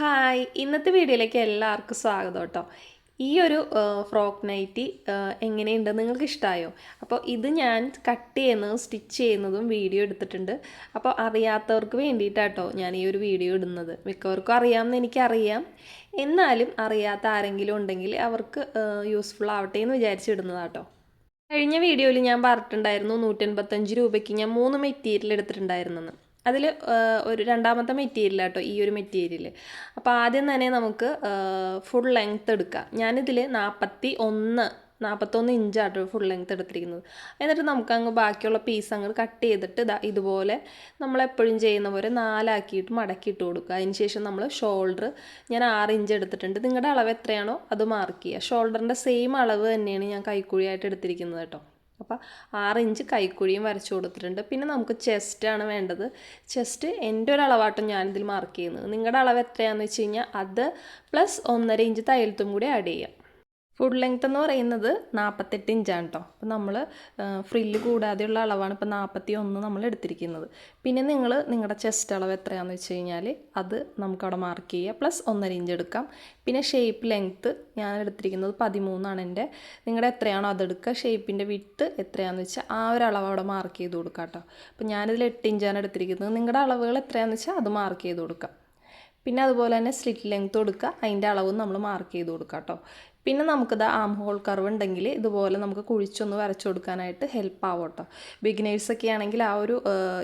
Hi. ഇന്നത്തെ വീഡിയോയിലേക്ക് എല്ലാവർക്കും സ്വാഗതം കേട്ടോ. ഈ ഒരു ഫ്രോക്ക് നൈറ്റി എങ്ങനെയുണ്ട്? നിങ്ങൾക്ക് ഇഷ്ടമായോ അപ്പോൾ ഇത് ഞാൻ കട്ട് ചെയ്യുന്നതും സ്റ്റിച്ച് ചെയ്യുന്നതും വീഡിയോ എടുത്തിട്ടുണ്ട്. അപ്പോൾ അറിയാത്തവർക്ക് വേണ്ടിയിട്ടാട്ടോ ഞാൻ ഈ ഒരു വീഡിയോ ഇടുന്നത്. മിക്കവർക്കും അറിയാമെന്ന് എനിക്കറിയാം. എന്നാലും അറിയാത്ത ആരെങ്കിലും ഉണ്ടെങ്കിൽ അവർക്ക് യൂസ്ഫുൾ ആവട്ടെ എന്ന് വിചാരിച്ചിടുന്നതാട്ടോ കഴിഞ്ഞ വീഡിയോയിൽ ഞാൻ പറഞ്ഞിട്ടുണ്ടായിരുന്നു നൂറ്റൻപത്തഞ്ച് രൂപയ്ക്ക് ഞാൻ മൂന്ന് മെറ്റീരിയൽ എടുത്തിട്ടുണ്ടായിരുന്നെന്ന്. അതിൽ ഒരു രണ്ടാമത്തെ മെറ്റീരിയൽ കേട്ടോ ഈ ഒരു മെറ്റീരിയൽ അപ്പോൾ ആദ്യം തന്നെ നമുക്ക് ഫുൾ ലെങ്ത്ത് എടുക്കാം. ഞാനിതിൽ നാൽപ്പത്തി ഒന്ന് നാൽപ്പത്തൊന്ന് ഇഞ്ചാട്ടോ ഫുൾ ലെങ്ത്ത് എടുത്തിരിക്കുന്നത്. എന്നിട്ട് നമുക്ക് അങ്ങ് ബാക്കിയുള്ള പീസ് അങ്ങ് കട്ട് ചെയ്തിട്ട് ഇതാ ഇതുപോലെ നമ്മളെപ്പോഴും ചെയ്യുന്ന പോലെ നാലാക്കിയിട്ട് മടക്കിയിട്ട് കൊടുക്കുക. അതിന് ശേഷം നമ്മൾ ഷോൾഡർ ഞാൻ ആറ് ഇഞ്ച് എടുത്തിട്ടുണ്ട്. നിങ്ങളുടെ അളവ് എത്രയാണോ അത് മാർക്ക് ചെയ്യുക. ഷോൾഡറിന്റെ സെയിം അളവ് തന്നെയാണ് ഞാൻ കൈക്കുഴിയായിട്ട് എടുത്തിരിക്കുന്നത് കേട്ടോ അപ്പോൾ ആറ് ഇഞ്ച് കൈക്കുഴിയും വരച്ചു കൊടുത്തിട്ടുണ്ട്. പിന്നെ നമുക്ക് ചെസ്റ്റാണ് വേണ്ടത്. ചെസ്റ്റ് എന്റെ ഒരു അളവാട്ടം ഞാനിതിൽ മാർക്ക് ചെയ്യുന്നത്. നിങ്ങളുടെ അളവ് എത്രയാണെന്ന് വെച്ച് കഴിഞ്ഞാൽ അത് പ്ലസ് ഒന്നര ഇഞ്ച് തയ്യലത്തും കൂടി ആഡ് ചെയ്യാം. ഫുൾ ലെങ്ത് എന്ന് പറയുന്നത് നാൽപ്പത്തെട്ട് ഇഞ്ചാണ് കേട്ടോ അപ്പോൾ നമ്മൾ ഫ്രില്ല് കൂടാതെയുള്ള അളവാണ് ഇപ്പോൾ നാൽപ്പത്തി ഒന്ന് നമ്മൾ എടുത്തിരിക്കുന്നത്. പിന്നെ നിങ്ങൾ നിങ്ങളുടെ ചെസ്റ്റ് അളവ് എത്രയാണെന്ന് വെച്ച് കഴിഞ്ഞാൽ അത് നമുക്കവിടെ മാർക്ക് ചെയ്യുക പ്ലസ് ഒന്നര ഇഞ്ച് എടുക്കാം. പിന്നെ ഷേപ്പ് ലെങ്ത്ത് ഞാൻ എടുത്തിരിക്കുന്നത് പതിമൂന്നാണ് എന്റെ. നിങ്ങളുടെ എത്രയാണോ അതെടുക്കുക ഷേപ്പിന്റെ വിട്ട് എത്രയാണെന്ന് വെച്ചാൽ ആ ഒരു അളവ് അവിടെ മാർക്ക് ചെയ്ത് കൊടുക്കാം കേട്ടോ അപ്പോൾ ഞാനിതിൽ എട്ട് ഇഞ്ചാണ് എടുത്തിരിക്കുന്നത്. നിങ്ങളുടെ അളവുകൾ എത്രയാണെന്ന് വെച്ചാൽ അത് മാർക്ക് ചെയ്ത് കൊടുക്കാം. പിന്നെ അതുപോലെ തന്നെ സ്ലിറ്റ് ലെങ്ത്ത് കൊടുക്കുക അതിന്റെ അളവും നമ്മൾ മാർക്ക് ചെയ്ത് കൊടുക്കുക കേട്ടോ പിന്നെ നമുക്കിത് ആം ഹോൾ കർവ് ഉണ്ടെങ്കിൽ ഇതുപോലെ നമുക്ക് കുഴിച്ചൊന്ന് വരച്ചു കൊടുക്കാനായിട്ട് ഹെൽപ്പ് ആവും കേട്ടോ. ബിഗിനേഴ്സൊക്കെ ആണെങ്കിൽ ആ ഒരു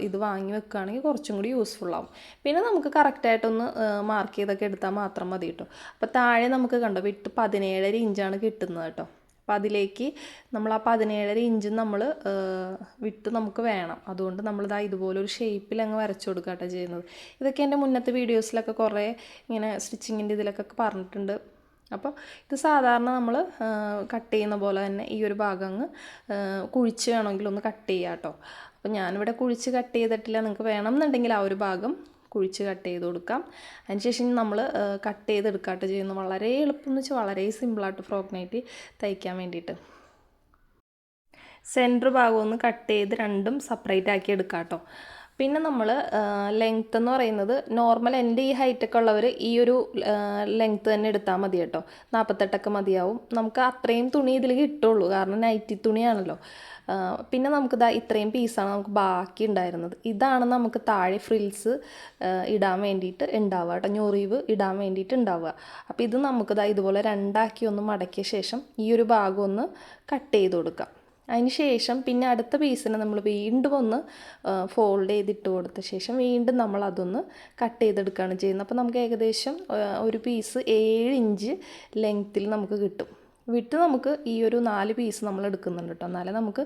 ഇത് വാങ്ങി വെക്കുകയാണെങ്കിൽ കുറച്ചും കൂടി യൂസ്ഫുൾ ആവും. പിന്നെ നമുക്ക് കറക്റ്റായിട്ടൊന്ന് മാർക്ക് ചെയ്തൊക്കെ എടുത്താൽ മാത്രം മതി കേട്ടോ. അപ്പോൾ താഴെ നമുക്ക് കണ്ടോ വിട്ട് പതിനേഴര ഇഞ്ചാണ് കിട്ടുന്നത് കേട്ടോ. അപ്പോൾ അതിലേക്ക് നമ്മൾ ആ പതിനേഴര ഇഞ്ച് നമ്മൾ വിട്ട് നമുക്ക് വേണം. അതുകൊണ്ട് നമ്മളിതാ ഇതുപോലെ ഒരു ഷേപ്പിൽ അങ്ങ് വരച്ചു കൊടുക്കുക ചെയ്യുന്നത്. ഇതൊക്കെ എന്റെ മുന്നത്തെ വീഡിയോസിലൊക്കെ കുറേ ഇങ്ങനെ സ്റ്റിച്ചിങ്ങിന്റെ ഇതിലൊക്കെ പറഞ്ഞിട്ടുണ്ട്. അപ്പോൾ ഇത് സാധാരണ നമ്മൾ കട്ട് ചെയ്യുന്ന പോലെ തന്നെ ഈ ഒരു ഭാഗം അങ്ങ് കുഴിച്ച് വേണമെങ്കിൽ ഒന്ന് കട്ട് ചെയ്യാം കേട്ടോ. അപ്പോൾ ഞാനിവിടെ കുഴിച്ച് കട്ട് ചെയ്തിട്ടില്ല. നിങ്ങൾക്ക് വേണം എന്നുണ്ടെങ്കിൽ ആ ഒരു ഭാഗം കുഴിച്ച് കട്ട് ചെയ്ത് കൊടുക്കാം. അതിനുശേഷം നമ്മൾ കട്ട് ചെയ്തെടുക്കാട്ട് ചെയ്യുന്നത്. വളരെ എളുപ്പം എന്ന് വെച്ചാൽ വളരെ സിമ്പിളായിട്ട് ഫ്രോക്ക് നൈറ്റി തയ്ക്കാൻ വേണ്ടിയിട്ട്. സെന്റർ ഭാഗം ഒന്ന് കട്ട് ചെയ്ത് രണ്ടും സെപ്പറേറ്റ് ആക്കി എടുക്കാം കേട്ടോ പിന്നെ നമ്മൾ ലെങ്ത്ത് എന്ന് പറയുന്നത് നോർമൽ എന്റെ ഈ ഹൈറ്റൊക്കെ ഉള്ളവർ ഈ ഒരു ലെങ്ത്ത് തന്നെ എടുത്താൽ മതി കേട്ടോ. നാൽപ്പത്തെട്ടൊക്കെ മതിയാവും. നമുക്ക് അത്രയും തുണി ഇതിൽ കിട്ടുള്ളൂ. കാരണം നൈറ്റി തുണിയാണല്ലോ. പിന്നെ നമുക്ക് ഇതാ ഇത്രയും പീസാണ് നമുക്ക് ബാക്കി ഉണ്ടായിരുന്നത്. ഇതാണ് നമുക്ക് താഴെ ഫ്രിൽസ് ഇടാൻ വേണ്ടിയിട്ട് ഉണ്ടാവുക കേട്ടോ. ഞൊറിവ് ഇടാൻ വേണ്ടിയിട്ട് ഉണ്ടാവുക. അപ്പോൾ ഇത് നമുക്കിതാ ഇതുപോലെ രണ്ടാക്കി ഒന്ന് മടക്കിയ ശേഷം ഈ ഒരു ഭാഗം ഒന്ന് കട്ട് ചെയ്ത് കൊടുക്കാം. അതിന് ശേഷം പിന്നെ അടുത്ത പീസിനെ നമ്മൾ വീണ്ടും ഒന്ന് ഫോൾഡ് ചെയ്തിട്ട് കൊടുത്ത ശേഷം വീണ്ടും നമ്മൾ അതൊന്ന് കട്ട് ചെയ്തെടുക്കുകയാണ് ചെയ്യുന്നത്. അപ്പോൾ നമുക്ക് ഏകദേശം ഒരു പീസ് ഏഴ് ഇഞ്ച് ലെങ്ത്തിൽ നമുക്ക് കിട്ടും. വിട്ട് നമുക്ക് ഈ ഒരു നാല് പീസ് നമ്മൾ എടുക്കുന്നുണ്ട് കേട്ടോ. എന്നാലേ നമുക്ക്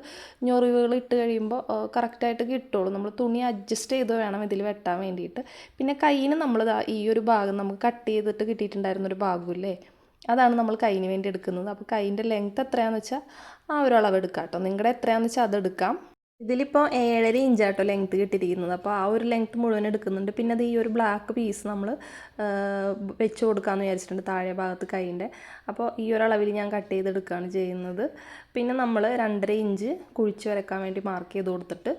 ഞൊറിവുകൾ ഇട്ട് കഴിയുമ്പോൾ കറക്റ്റായിട്ട് കിട്ടുള്ളൂ. നമ്മൾ തുണി അഡ്ജസ്റ്റ് ചെയ്ത് വേണം ഇതിൽ വെട്ടാൻ വേണ്ടിയിട്ട്. പിന്നെ കയ്യിന് നമ്മൾ ഈ ഒരു ഭാഗം നമുക്ക് കട്ട് ചെയ്തിട്ട് കിട്ടിയിട്ടുണ്ടായിരുന്ന ഒരു ഭാഗമില്ലേ അതാണ് നമ്മൾ കൈന് വേണ്ടി എടുക്കുന്നത്. അപ്പോൾ കൈന്റെ ലെങ്ത് എത്രയാണെന്ന് വെച്ചാൽ ആ ഒരു അളവ് എടുക്കാം കേട്ടോ. നിങ്ങളുടെ എത്രയാണെന്ന് വെച്ചാൽ അതെടുക്കാം ഇതിലിപ്പോൾ ഏഴര ഇഞ്ചാട്ടോ ലെങ്ത് കിട്ടിയിരിക്കുന്നത്. അപ്പോൾ ആ ഒരു ലെങ്ത് മുഴുവൻ എടുക്കുന്നുണ്ട്. പിന്നെ അത് ഈ ഒരു ബ്ലാക്ക് പീസ് നമ്മൾ വെച്ച് കൊടുക്കാമെന്ന് വിചാരിച്ചിട്ടുണ്ട് താഴെ ഭാഗത്ത് കൈന്റെ അപ്പോൾ ഈ ഒരു അളവിൽ ഞാൻ കട്ട് ചെയ്തെടുക്കുകയാണ് ചെയ്യുന്നത്. പിന്നെ നമ്മൾ രണ്ടര ഇഞ്ച് കുഴിച്ച് വരക്കാൻ വേണ്ടി മാർക്ക് ചെയ്ത് കൊടുത്തിട്ട്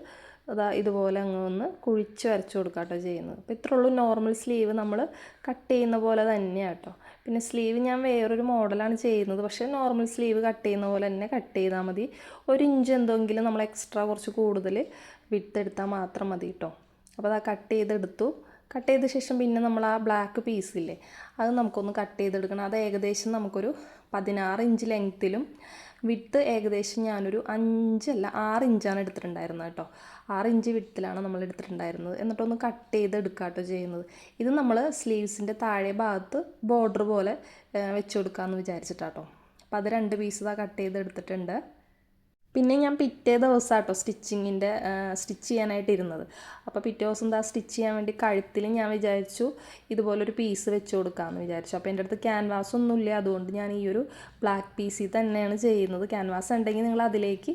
അതാ ഇതുപോലെ അങ്ങ് ഒന്ന് കുഴിച്ച് വരച്ച് കൊടുക്കുക കേട്ടോ ചെയ്യുന്നത്. അപ്പോൾ ഇത്രേ ഉള്ളൂ നോർമൽ സ്ലീവ് നമ്മൾ കട്ട് ചെയ്യുന്ന പോലെ തന്നെയാണ് കേട്ടോ പിന്നെ സ്ലീവ് ഞാൻ വേറൊരു മോഡലാണ് ചെയ്യുന്നത്. പക്ഷേ നോർമൽ സ്ലീവ് കട്ട് ചെയ്യുന്ന പോലെ തന്നെ കട്ട് ചെയ്താൽ മതി. ഒരു ഇഞ്ച് എന്തെങ്കിലും നമ്മൾ എക്സ്ട്രാ കുറച്ച് കൂടുതൽ വിട്ടെടുത്താൽ മാത്രം മതി കേട്ടോ അപ്പോൾ അത് കട്ട് ചെയ്തെടുത്തു. കട്ട് ചെയ്ത ശേഷം പിന്നെ നമ്മൾ ആ ബ്ലാക്ക് ഇല്ലേ അത് നമുക്കൊന്ന് കട്ട് ചെയ്തെടുക്കണം. അത് ഏകദേശം നമുക്കൊരു പതിനാറ് ഇഞ്ച് ലെങ്ത്തിലും വിട്ട് ഏകദേശം ഞാനൊരു അഞ്ചല്ല ആറ് ഇഞ്ചാണ് എടുത്തിട്ടുണ്ടായിരുന്നത് കേട്ടോ ആറ് ഇഞ്ച് വിട്ടിലാണ് നമ്മൾ എടുത്തിട്ടുണ്ടായിരുന്നത്. എന്നിട്ടൊന്ന് കട്ട് ചെയ്ത് എടുക്കാട്ടോ ചെയ്യുന്നത്. ഇത് നമ്മൾ സ്ലീവ്സിന്റെ താഴെ ഭാഗത്ത് ബോർഡർ പോലെ വെച്ച് കൊടുക്കാമെന്ന് വിചാരിച്ചിട്ടാട്ടോ അപ്പോൾ അത് രണ്ട് പീസ് ഇതാ കട്ട് ചെയ്ത് എടുത്തിട്ടുണ്ട് പിന്നെ ഞാൻ പിറ്റേ ദിവസം ആട്ടോ സ്റ്റിച്ചിങ്ങിന്റെ സ്റ്റിച്ച് ചെയ്യാനായിട്ട് ഇരുന്നത്. അപ്പോൾ പിറ്റേ ദിവസം എന്താ സ്റ്റിച്ച് ചെയ്യാൻ വേണ്ടി കഴുത്തിൽ ഞാൻ വിചാരിച്ചു ഇതുപോലൊരു പീസ് വെച്ച് കൊടുക്കാമെന്ന് വിചാരിച്ചു. അപ്പോൾ എന്റെ അടുത്ത് ക്യാൻവാസ് ഒന്നുമില്ല അതുകൊണ്ട് ഞാൻ ഈ ഒരു ബ്ലാക്ക് പീസിൽ തന്നെയാണ് ചെയ്യുന്നത്. ക്യാൻവാസ് ഉണ്ടെങ്കിൽ നിങ്ങൾ അതിലേക്ക്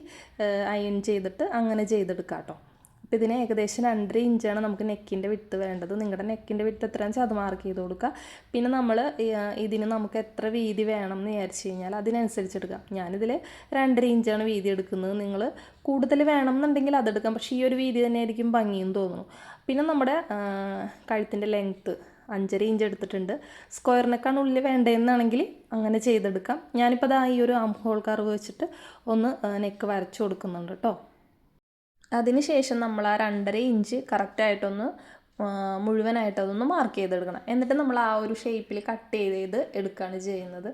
അയൺ ചെയ്തിട്ട് അങ്ങനെ ചെയ്തെടുക്കാം കേട്ടോ അപ്പോൾ ഇതിന് ഏകദേശം രണ്ടര ഇഞ്ചാണ് നമുക്ക് നെക്കിന്റെ വിട്ട് വേണ്ടത്. നിങ്ങളുടെ നെക്കിന്റെ വിട്ട് എത്രയാണെന്ന് വെച്ചാൽ അത് മാർക്ക് ചെയ്ത് കൊടുക്കുക പിന്നെ നമ്മൾ ഇതിന് നമുക്ക് എത്ര വീതി വേണം എന്ന് വിചാരിച്ച് കഴിഞ്ഞാൽ അതിനനുസരിച്ച് എടുക്കാം. ഞാനിതിൽ രണ്ടര ഇഞ്ചാണ് വീതി എടുക്കുന്നത്. നിങ്ങൾ കൂടുതൽ വേണം എന്നുണ്ടെങ്കിൽ അതെടുക്കാം പക്ഷേ ഈ ഒരു വീതി തന്നെ ആയിരിക്കും ഭംഗിയും തോന്നുന്നു. പിന്നെ നമ്മുടെ കഴുത്തിന്റെ ലെങ്ത്ത് അഞ്ചര ഇഞ്ച് എടുത്തിട്ടുണ്ട്. സ്ക്വയർ നെക്കാണ് ഉള്ളിൽ വേണ്ടതെന്നാണെങ്കിൽ അങ്ങനെ ചെയ്തെടുക്കാം. ഞാനിപ്പോൾ ദാ ഈ ഒരു ആം ഹോൾ കർവ് വെച്ചിട്ട് ഒന്ന് നെക്ക് വരച്ചു കൊടുക്കുന്നുണ്ട് കേട്ടോ അതിനുശേഷം നമ്മൾ ആ രണ്ടര ഇഞ്ച് കറക്റ്റായിട്ടൊന്ന് മുഴുവനായിട്ട് അതൊന്ന് മാർക്ക് ചെയ്തെടുക്കണം. എന്നിട്ട് നമ്മൾ ആ ഒരു ഷേപ്പിൽ കട്ട് ചെയ്ത് ചെയ്ത് എടുക്കുകയാണ് ചെയ്യുന്നത്.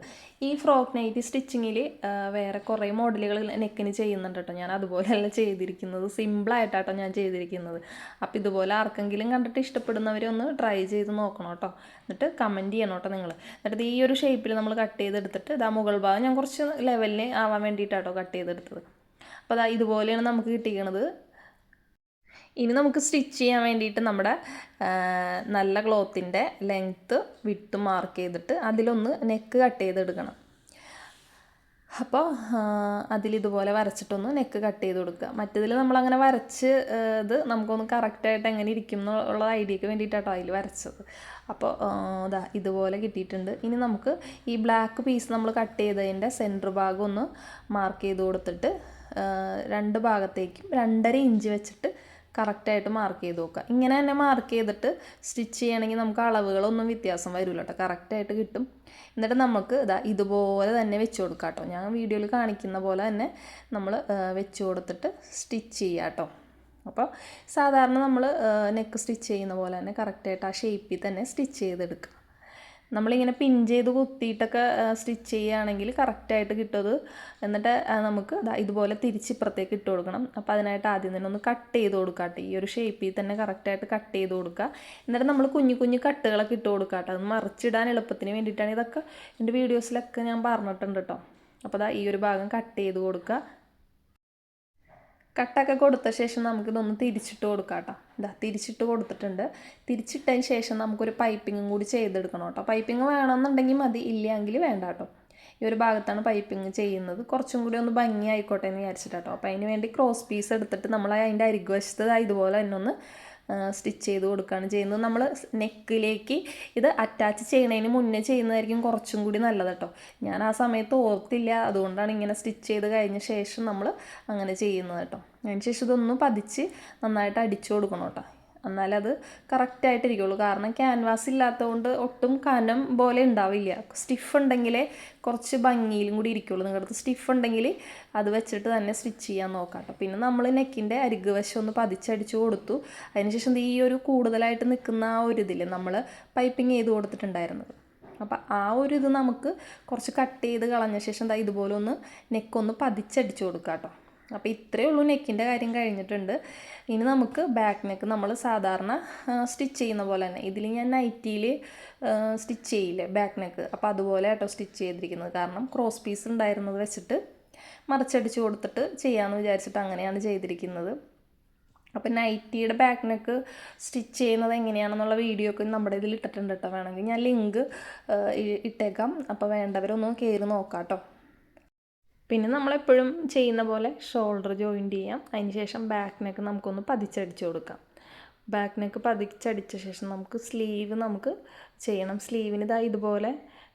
ഈ ഫ്രോക്ക് നൈറ്റി സ്റ്റിച്ചിങ്ങിൽ വേറെ കുറേ മോഡലുകൾ നെക്കിന് ചെയ്യുന്നുണ്ട് കേട്ടോ. ഞാൻ അതുപോലെയല്ല ചെയ്തിരിക്കുന്നത്. സിമ്പിളായിട്ടാട്ടോ ഞാൻ ചെയ്തിരിക്കുന്നത്. അപ്പോൾ ഇതുപോലെ ആർക്കെങ്കിലും കണ്ടിട്ട് ഇഷ്ടപ്പെടുന്നവരെ ഒന്ന് ട്രൈ ചെയ്ത് നോക്കണം കേട്ടോ. എന്നിട്ട് കമന്റ് ചെയ്യണം കേട്ടോ നിങ്ങൾ എന്നിട്ട് ഈ ഒരു ഷേപ്പിൽ നമ്മൾ കട്ട് ചെയ്തെടുത്തിട്ട് ഇതാ മുകൾ ഭാഗം ഞാൻ കുറച്ച് ലെവലിന് ആവാൻ വേണ്ടിയിട്ടാട്ടോ കട്ട് ചെയ്തെടുത്തത്. അപ്പോൾ അതാ ഇതുപോലെയാണ് നമുക്ക് കിട്ടിയിരിക്കുന്നത് ഇനി നമുക്ക് സ്റ്റിച്ച് ചെയ്യാൻ വേണ്ടിയിട്ട് നമ്മുടെ നല്ല ക്ലോത്തിന്റെ ലെങ്ത്ത് വിട്ട് മാർക്ക് ചെയ്തിട്ട് അതിലൊന്ന് നെക്ക് കട്ട് ചെയ്തെടുക്കണം. അപ്പോൾ അതിലിതുപോലെ വരച്ചിട്ടൊന്ന് നെക്ക് കട്ട് ചെയ്ത് കൊടുക്കുക. മറ്റേതിൽ നമ്മളങ്ങനെ വരച്ച് ഇത് നമുക്കൊന്ന് കറക്റ്റായിട്ട് എങ്ങനെ ഇരിക്കും എന്നുള്ള ഐഡിയക്ക് വേണ്ടിയിട്ടാട്ടോ അതിൽ വരച്ചത്. അപ്പോൾ ഇതാ ഇതുപോലെ കിട്ടിയിട്ടുണ്ട്. ഇനി നമുക്ക് ഈ ബ്ലാക്ക് പീസ് നമ്മൾ കട്ട് ചെയ്തതിന്റെ സെന്റർ ഭാഗം ഒന്ന് മാർക്ക് ചെയ്ത് കൊടുത്തിട്ട് രണ്ട് ഭാഗത്തേക്കും രണ്ടര ഇഞ്ച് വെച്ചിട്ട് കറക്റ്റായിട്ട് മാർക്ക് ചെയ്ത് നോക്കുക. ഇങ്ങനെ തന്നെ മാർക്ക് ചെയ്തിട്ട് സ്റ്റിച്ച് ചെയ്യണമെങ്കിൽ നമുക്ക് അളവുകളൊന്നും വ്യത്യാസം വരില്ല കേട്ടോ. കറക്റ്റായിട്ട് കിട്ടും. എന്നിട്ട് നമുക്ക് ഇതാ ഇതുപോലെ തന്നെ വെച്ച് കൊടുക്കാം കേട്ടോ. ഞാൻ വീഡിയോയിൽ കാണിക്കുന്ന പോലെ തന്നെ നമ്മൾ വെച്ച് കൊടുത്തിട്ട് സ്റ്റിച്ച് ചെയ്യുക കേട്ടോ. അപ്പോൾ സാധാരണ നമ്മൾ നെക്ക് സ്റ്റിച്ച് ചെയ്യുന്ന പോലെ തന്നെ കറക്റ്റായിട്ട് ആ ഷേപ്പിൽ തന്നെ സ്റ്റിച്ച് ചെയ്തെടുക്കുക. നമ്മളിങ്ങനെ പിൻ ചെയ്ത് കുത്തിയിട്ടൊക്കെ സ്റ്റിച്ച് ചെയ്യുകയാണെങ്കിൽ കറക്റ്റായിട്ട് കിട്ടുന്നത് എന്നിട്ട് നമുക്ക് ഇതുപോലെ തിരിച്ച് ഇപ്പുറത്തേക്ക് ഇട്ട് കൊടുക്കണം. അപ്പോൾ അതിനായിട്ട് ആദ്യം തന്നെ ഒന്ന് കട്ട് ചെയ്ത് കൊടുക്കാട്ടെ ഈ ഒരു ഷേപ്പിൽ തന്നെ കറക്റ്റായിട്ട് കട്ട് ചെയ്ത് കൊടുക്കുക എന്നിട്ട് നമ്മൾ കുഞ്ഞു കുഞ്ഞു കട്ടുകളൊക്കെ ഇട്ട് കൊടുക്കാട്ടെ അത് മറിച്ചിടാൻ എളുപ്പത്തിന് വേണ്ടിയിട്ടാണ് ഇതൊക്കെ എന്റെ വീഡിയോസിലൊക്കെ ഞാൻ പറഞ്ഞിട്ടുണ്ട് കേട്ടോ അപ്പോൾ അതാ ഈ ഒരു ഭാഗം കട്ട് ചെയ്ത് കൊടുക്കുക കട്ടൊക്കെ കൊടുത്ത ശേഷം നമുക്കിതൊന്ന് തിരിച്ചിട്ട് കൊടുക്കാം കേട്ടോ ഇതാ തിരിച്ചിട്ട് കൊടുത്തിട്ടുണ്ട്. തിരിച്ചിട്ടതിന് ശേഷം നമുക്കൊരു പൈപ്പിങ്ങും കൂടി ചെയ്തെടുക്കണം കേട്ടോ. പൈപ്പിംഗ് വേണമെന്നുണ്ടെങ്കിൽ മതി ഇല്ലെങ്കിൽ വേണ്ട കേട്ടോ. ഈ ഒരു ഭാഗത്താണ് പൈപ്പിംഗ് ചെയ്യുന്നത്. കുറച്ചും കൂടി ഒന്ന് ഭംഗി ആയിക്കോട്ടെ എന്ന് വിചാരിച്ചിട്ടാട്ടോ. അപ്പോൾ അതിന് വേണ്ടി ക്രോസ് പീസ് എടുത്തിട്ട് നമ്മൾ അതിന്റെ അരികുവശത്ത് ഇതുപോലെ തന്നെ ഒന്ന് സ്റ്റിച്ച് ചെയ്ത് കൊടുക്കുകയാണ് ചെയ്യുന്നത്. നമ്മൾ നെക്കിലേക്ക് ഇത് അറ്റാച്ച് ചെയ്യണതിന് മുന്നേ ചെയ്യുന്നതായിരിക്കും കുറച്ചും കൂടി നല്ലത് കേട്ടോ. ഞാൻ ആ സമയത്ത് ഓർത്തില്ല. അതുകൊണ്ടാണ് ഇങ്ങനെ സ്റ്റിച്ച് ചെയ്ത് കഴിഞ്ഞ ശേഷം നമ്മൾ അങ്ങനെ ചെയ്യുന്നത് കേട്ടോ. അതിന് ശേഷം ഇതൊന്ന് പതിച്ച് നന്നായിട്ട് അടിച്ചു കൊടുക്കണം കേട്ടോ. എന്നാലേ അത് കറക്റ്റായിട്ടിരിക്കുള്ളൂ കാരണം ക്യാൻവാസ് ഇല്ലാത്തതുകൊണ്ട് ഒട്ടും കനം പോലെ ഉണ്ടാവില്ല. സ്റ്റിഫ് ഉണ്ടെങ്കിലേ കുറച്ച് ഭംഗിയിലും കൂടി ഇരിക്കുള്ളൂ. നിങ്ങളുടെ സ്റ്റിഫ് ഉണ്ടെങ്കിൽ അത് വെച്ചിട്ട് തന്നെ സ്റ്റിച്ച് ചെയ്യാൻ നോക്കാം കേട്ടോ. പിന്നെ നമ്മൾ നെക്കിന്റെ അരികു വശം ഒന്ന് പതിച്ചടിച്ച് കൊടുത്തു. അതിനുശേഷം ഈ ഒരു കൂടുതലായിട്ട് നിൽക്കുന്ന ആ ഒരു ഇതിൽ നമ്മൾ പൈപ്പിംഗ് ചെയ്ത് കൊടുത്തിട്ടുണ്ടായിരുന്നത് അപ്പം ആ ഒരു ഇത് നമുക്ക് കുറച്ച് കട്ട് ചെയ്ത് കളഞ്ഞ ശേഷം ഇതുപോലെ ഒന്ന് നെക്കൊന്ന് പതിച്ചടിച്ച് കൊടുക്കാം കേട്ടോ. അപ്പോൾ ഇത്രയേ ഉള്ളൂ നെക്കിന്റെ കാര്യം കഴിഞ്ഞിട്ടുണ്ട്. ഇനി നമുക്ക് ബാക്ക് നെക്ക് നമ്മൾ സാധാരണ സ്റ്റിച്ച് ചെയ്യുന്ന പോലെ തന്നെ. ഇതിൽ ഞാൻ നൈറ്റിയിൽ സ്റ്റിച്ച് ചെയ്യില്ലേ ബാക്ക് നെക്ക് അപ്പോൾ അതുപോലെ ആട്ടോ സ്റ്റിച്ച് ചെയ്തിരിക്കുന്നത്. കാരണം ക്രോസ് പീസ് ഉണ്ടായിരുന്നത് വെച്ചിട്ട് മറച്ചടിച്ച് കൊടുത്തിട്ട് ചെയ്യാമെന്ന് വിചാരിച്ചിട്ട് അങ്ങനെയാണ് ചെയ്തിരിക്കുന്നത്. അപ്പോൾ നൈറ്റിയുടെ ബാക്ക് നെക്ക് സ്റ്റിച്ച് ചെയ്യുന്നത് എങ്ങനെയാണെന്നുള്ള വീഡിയോ ഒക്കെ നമ്മുടെ ഇതിൽ ഇട്ടിട്ടുണ്ട് കേട്ടോ വേണമെങ്കിൽ ഞാൻ ലിങ്ക് ഇട്ടേക്കാം. അപ്പോൾ വേണ്ടവരൊന്ന് കയറി നോക്കാം കേട്ടോ പിന്നെ നമ്മളെപ്പോഴും ചെയ്യുന്ന പോലെ ഷോൾഡർ ജോയിന്റ് ചെയ്യാം. അതിന് ശേഷം ബാക്ക് നെക്ക് നമുക്കൊന്ന് പതിച്ചടിച്ച് കൊടുക്കാം. ബാക്ക് നെക്ക് പതിച്ചടിച്ച ശേഷം നമുക്ക് സ്ലീവ് നമുക്ക് ചെയ്യണം. സ്ലീവിന് ഇതാ ഇതുപോലെ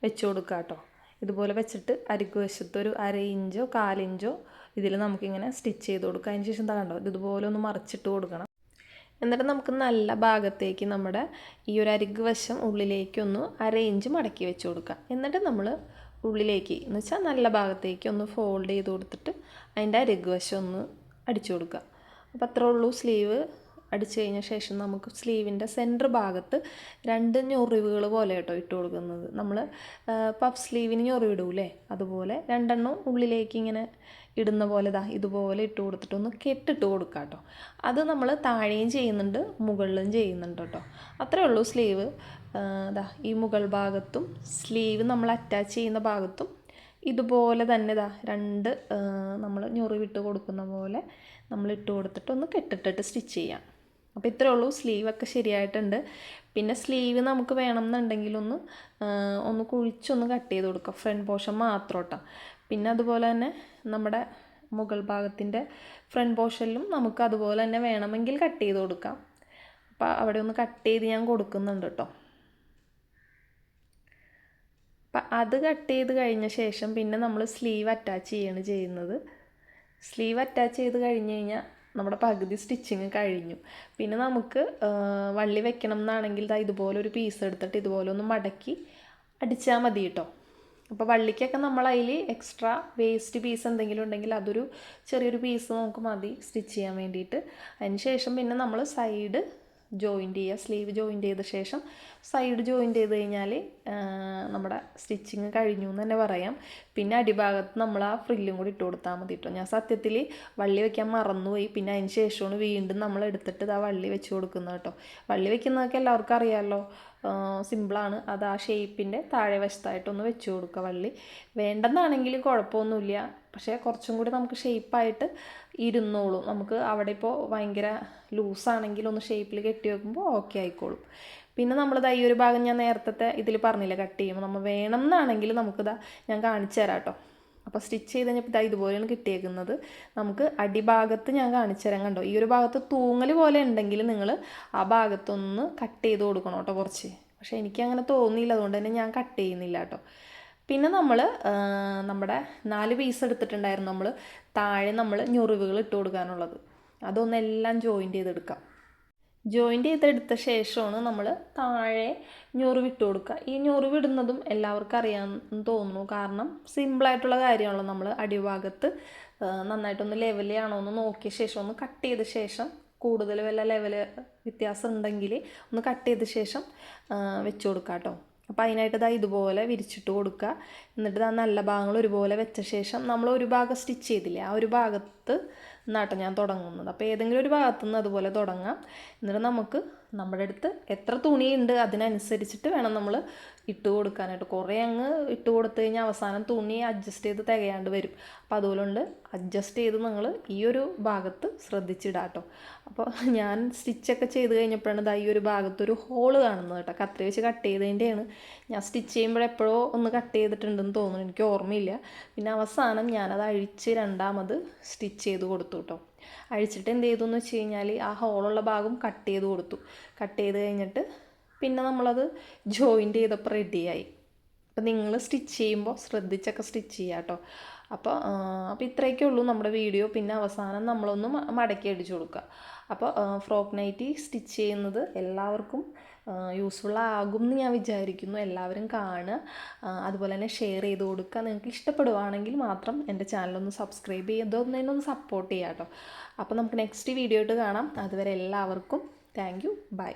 വെച്ച് കൊടുക്കാം കേട്ടോ ഇതുപോലെ വെച്ചിട്ട് അരിക്ക് വശത്ത് ഒരു അര ഇഞ്ചോ കാലിഞ്ചോ ഇതിൽ നമുക്കിങ്ങനെ സ്റ്റിച്ച് ചെയ്ത് കൊടുക്കുക അതിന് ശേഷം എന്താ കണ്ടോ ഇതുപോലെ ഒന്ന് മറിച്ചിട്ട് കൊടുക്കണം. എന്നിട്ട് നമുക്ക് നല്ല ഭാഗത്തേക്ക് നമ്മുടെ ഈ ഒരു അരികു വശം ഉള്ളിലേക്കൊന്ന് അര ഇഞ്ച് മടക്കി വെച്ച് കൊടുക്കാം. എന്നിട്ട് നമ്മൾ ഉള്ളിലേക്ക് എന്ന് വെച്ചാൽ നല്ല ഭാഗത്തേക്ക് ഒന്ന് ഫോൾഡ് ചെയ്ത് കൊടുത്തിട്ട് അതിന്റെ അരകുവശം ഒന്ന് അടിച്ചു കൊടുക്കുക. അപ്പോൾ അത്രേ ഉള്ളൂ സ്ലീവ് അടിച്ചു കഴിഞ്ഞ ശേഷം നമുക്ക് സ്ലീവിന്റെ സെന്റർ ഭാഗത്ത് രണ്ട് ഞൊറിവുകൾ പോലെ കേട്ടോ ഇട്ട് കൊടുക്കുന്നത്. നമ്മൾ പഫ് സ്ലീവിന് ഞൊറിവിടൂലേ അതുപോലെ രണ്ടെണ്ണം ഉള്ളിലേക്ക് ഇങ്ങനെ ഇടുന്ന പോലെ ഇതാ ഇതുപോലെ ഇട്ട് കൊടുത്തിട്ട് ഒന്ന് കെട്ടിട്ട് കൊടുക്കുക കേട്ടോ. അത് നമ്മൾ താഴെയും ചെയ്യുന്നുണ്ട് മുകളിലും ചെയ്യുന്നുണ്ട് കേട്ടോ. അത്രേ ഉള്ളൂ സ്ലീവ് ഇതാ ഈ മുകൾ ഭാഗത്തും സ്ലീവ് നമ്മൾ അറ്റാച്ച് ചെയ്യുന്ന ഭാഗത്തും ഇതുപോലെ തന്നെ ഇതാ രണ്ട് നമ്മൾ ഞൊറിവിട്ട് കൊടുക്കുന്ന പോലെ നമ്മൾ ഇട്ട് കൊടുത്തിട്ട് ഒന്ന് കെട്ടിട്ടിട്ട് സ്റ്റിച്ച് ചെയ്യാം. അപ്പോൾ ഇത്രേ ഉള്ളൂ. സ്ലീവൊക്കെ ശരിയായിട്ടുണ്ട്. പിന്നെ സ്ലീവ് നമുക്ക് വേണമെന്നുണ്ടെങ്കിൽ ഒന്ന് ഒന്ന് കുഴിച്ചൊന്ന് കട്ട് ചെയ്ത് കൊടുക്കുക ഫ്രണ്ട് പോർഷൻ മാത്രം കേട്ടോ. പിന്നെ അതുപോലെ തന്നെ നമ്മുടെ മുകൾ ഭാഗത്തിന്റെ ഫ്രണ്ട് പോർഷനിലും നമുക്ക് അതുപോലെ തന്നെ വേണമെങ്കിൽ കട്ട് ചെയ്ത് കൊടുക്കാം. അപ്പോൾ അവിടെ ഒന്ന് കട്ട് ചെയ്ത് ഞാൻ കൊടുക്കുന്നുണ്ട് കേട്ടോ. അപ്പം അത് കട്ട് ചെയ്ത് കഴിഞ്ഞ ശേഷം പിന്നെ നമ്മൾ സ്ലീവ് അറ്റാച്ച് ചെയ്യാണ് ചെയ്യുന്നത്. സ്ലീവ് അറ്റാച്ച് ചെയ്ത് കഴിഞ്ഞ് കഴിഞ്ഞാൽ നമ്മുടെ പകുതി സ്റ്റിച്ചിങ് കഴിഞ്ഞു. പിന്നെ നമുക്ക് വള്ളി വെക്കണം എന്നാണെങ്കിൽ ഇതാ ഇതുപോലെ ഒരു പീസ് എടുത്തിട്ട് ഇതുപോലെ ഒന്ന് മടക്കി അടിച്ചാൽ മതി കേട്ടോ അപ്പോൾ വള്ളിക്കൊക്കെ നമ്മൾ അതിൽ എക്സ്ട്രാ വേസ്റ്റ് പീസ് എന്തെങ്കിലും ഉണ്ടെങ്കിൽ അതൊരു ചെറിയൊരു പീസ് നമുക്ക് മതി സ്റ്റിച്ച് ചെയ്യാൻ വേണ്ടിയിട്ട്. അതിന് ശേഷം പിന്നെ നമ്മൾ സൈഡ് ജോയിന്റ് ചെയ്യുക സ്ലീവ് ജോയിന്റ് ചെയ്ത ശേഷം സൈഡ് ജോയിന്റ് ചെയ്ത് കഴിഞ്ഞാൽ നമ്മുടെ സ്റ്റിച്ചിങ് കഴിഞ്ഞു എന്ന് തന്നെ പറയാം. പിന്നെ അടിഭാഗത്ത് നമ്മൾ ആ ഫ്രില്ലും കൂടി ഇട്ട് കൊടുത്താൽ മതി കേട്ടോ ഞാൻ സത്യത്തിൽ വള്ളി വെക്കാൻ മറന്നുപോയി. പിന്നെ അതിന് ശേഷമാണ് വീണ്ടും നമ്മൾ എടുത്തിട്ട് ആ വള്ളി വെച്ച് കൊടുക്കുന്നത് കേട്ടോ വള്ളി വെക്കുന്നതൊക്കെ എല്ലാവർക്കും അറിയാമല്ലോ സിമ്പിളാണ് അത് ആ ഷേപ്പിന്റെ താഴെ വശത്തായിട്ടൊന്ന് വെച്ച് കൊടുക്കുക വള്ളി. വേണ്ടെന്നാണെങ്കിൽ കുഴപ്പമൊന്നുമില്ല. പക്ഷേ കുറച്ചും കൂടി നമുക്ക് ഷേപ്പായിട്ട് ഇരുന്നോളും. നമുക്ക് അവിടെ ഇപ്പോൾ ഭയങ്കര ലൂസാണെങ്കിൽ ഒന്ന് ഷേപ്പിൽ കെട്ടി വെക്കുമ്പോൾ ഓക്കെ ആയിക്കോളും. പിന്നെ നമ്മളിതാ ഈ ഒരു ഭാഗം ഞാൻ നേരത്തെ ഇതിൽ പറഞ്ഞില്ല കട്ട് ചെയ്യുമ്പോൾ നമ്മൾ വേണം എന്നാണെങ്കിൽ നമുക്കിതാ ഞാൻ കാണിച്ചു തരാം കേട്ടോ അപ്പോൾ സ്റ്റിച്ച് ചെയ്ത് കഴിഞ്ഞപ്പോൾ ഇതാ ഇതുപോലെയാണ് കിട്ടിയേക്കുന്നത്. നമുക്ക് അടിഭാഗത്ത് ഞാൻ കാണിച്ചു തരാം കണ്ടോ? ഈ ഒരു ഭാഗത്ത് തൂങ്ങൽ പോലെ ഉണ്ടെങ്കിൽ നിങ്ങൾ ആ ഭാഗത്തൊന്ന് കട്ട് ചെയ്ത് കൊടുക്കണം കേട്ടോ കുറച്ച്. പക്ഷേ എനിക്ക് അങ്ങനെ തോന്നിയില്ല. അതുകൊണ്ട് തന്നെ ഞാൻ കട്ട് ചെയ്യുന്നില്ല കേട്ടോ പിന്നെ നമ്മൾ നമ്മുടെ നാല് പീസ് എടുത്തിട്ടുണ്ടായിരുന്നു നമ്മൾ താഴെ നമ്മൾ ഞൊറിവുകൾ ഇട്ട് കൊടുക്കാനുള്ളത്. അതൊന്നെല്ലാം ജോയിന്റ് ചെയ്തെടുക്കാം. ജോയിന്റ് ചെയ്തെടുത്ത ശേഷമാണ് നമ്മൾ താഴെ ഞൊറിവ് ഇട്ട് കൊടുക്കുക. ഈ ഞൊറിവ് ഇടുന്നതും എല്ലാവർക്കും അറിയാമെന്ന് തോന്നുന്നു. കാരണം സിമ്പിളായിട്ടുള്ള കാര്യമാണല്ലോ നമ്മൾ അടിഭാഗത്ത് നന്നായിട്ടൊന്ന് ലെവൽ ആണോ എന്ന് നോക്കിയ ശേഷം ഒന്ന് കട്ട് ചെയ്ത ശേഷം കൂടുതൽ വല്ല ലെവൽ വ്യത്യാസം ഉണ്ടെങ്കിൽ ഒന്ന് കട്ട് ചെയ്ത ശേഷം വെച്ച് കൊടുക്കാം കേട്ടോ അപ്പോൾ അതിനായിട്ട് ഇതാ ഇതുപോലെ വിരിച്ചിട്ട് കൊടുക്കുക. എന്നിട്ട് ആ നല്ല ഭാഗങ്ങൾ ഒരുപോലെ വെച്ച ശേഷം നമ്മൾ ഒരു ഭാഗം സ്റ്റിച്ച് ചെയ്തില്ലേ ആ ഒരു ഭാഗത്ത് നിന്നാട്ടോ ഞാൻ തുടങ്ങുന്നത്. അപ്പോൾ ഏതെങ്കിലും ഒരു ഭാഗത്തു നിന്ന് അതുപോലെ തുടങ്ങാം. എന്നിട്ട് നമുക്ക് നമ്മുടെ അടുത്ത് എത്ര തുണിയുണ്ട് അതിനനുസരിച്ചിട്ട് വേണം നമ്മൾ ഇട്ട് കൊടുക്കാനായിട്ട്. കുറേ അങ്ങ് ഇട്ട് കൊടുത്തു കഴിഞ്ഞാൽ അവസാനം തുണി അഡ്ജസ്റ്റ് ചെയ്ത് തികയാണ്ട് വരും. അപ്പോൾ അതുകൊണ്ട് അഡ്ജസ്റ്റ് ചെയ്ത് നിങ്ങൾ ഈ ഒരു ഭാഗത്ത് ശ്രദ്ധിച്ചിടാം കേട്ടോ അപ്പോൾ ഞാൻ സ്റ്റിച്ചൊക്കെ ചെയ്ത് കഴിഞ്ഞപ്പോഴാണ് ഇതാ ഈ ഒരു ഭാഗത്തൊരു ഹോൾ കാണുന്നത് കേട്ടോ. കത്രി വെച്ച് കട്ട് ചെയ്തതിന്റെയാണ് ഞാൻ സ്റ്റിച്ച് ചെയ്യുമ്പോഴെപ്പോഴോ ഒന്ന് കട്ട് ചെയ്തിട്ടുണ്ടെന്ന് തോന്നുന്നു. എനിക്ക് ഓർമ്മയില്ല. പിന്നെ അവസാനം ഞാനത് അഴിച്ച് രണ്ടാമത് സ്റ്റിച്ച് ചെയ്ത് കൊടുത്തു കേട്ടോ അഴിച്ചിട്ട് എന്ത് ചെയ്തു എന്ന് വെച്ച് കഴിഞ്ഞാൽ ആ ഹോളുള്ള ഭാഗം കട്ട് ചെയ്ത് കൊടുത്തു. കട്ട് ചെയ്ത് കഴിഞ്ഞിട്ട് പിന്നെ നമ്മളത് ജോയിന്റ് ചെയ്തപ്പോൾ റെഡിയായി അപ്പോൾ നിങ്ങൾ സ്റ്റിച്ച് ചെയ്യുമ്പോൾ ശ്രദ്ധിച്ചൊക്കെ സ്റ്റിച്ച് ചെയ്യുക കേട്ടോ അപ്പോൾ അപ്പോൾ ഇത്രയൊക്കെ ഉള്ളൂ നമ്മുടെ വീഡിയോ പിന്നെ അവസാനം നമ്മളൊന്ന് മടക്കി അടിച്ചു കൊടുക്കുക. അപ്പോൾ ഫ്രോക്ക് നൈറ്റി സ്റ്റിച്ച് ചെയ്യുന്നത് എല്ലാവർക്കും യൂസ്ഫുൾ ആകും എന്ന് ഞാൻ വിചാരിക്കുന്നു. എല്ലാവരും കാണുക. അതുപോലെ തന്നെ ഷെയർ ചെയ്ത് കൊടുക്കുക. നിങ്ങൾക്ക് ഇഷ്ടപ്പെടുവാണെങ്കിൽ മാത്രം എന്റെ ചാനലൊന്ന് സബ്സ്ക്രൈബ് ചെയ്തൊന്നതിനൊന്ന് സപ്പോർട്ട് ചെയ്യാം കേട്ടോ അപ്പോൾ നമുക്ക് നെക്സ്റ്റ് വീഡിയോ ആയിട്ട് കാണാം. അതുവരെ എല്ലാവർക്കും താങ്ക് യു ബൈ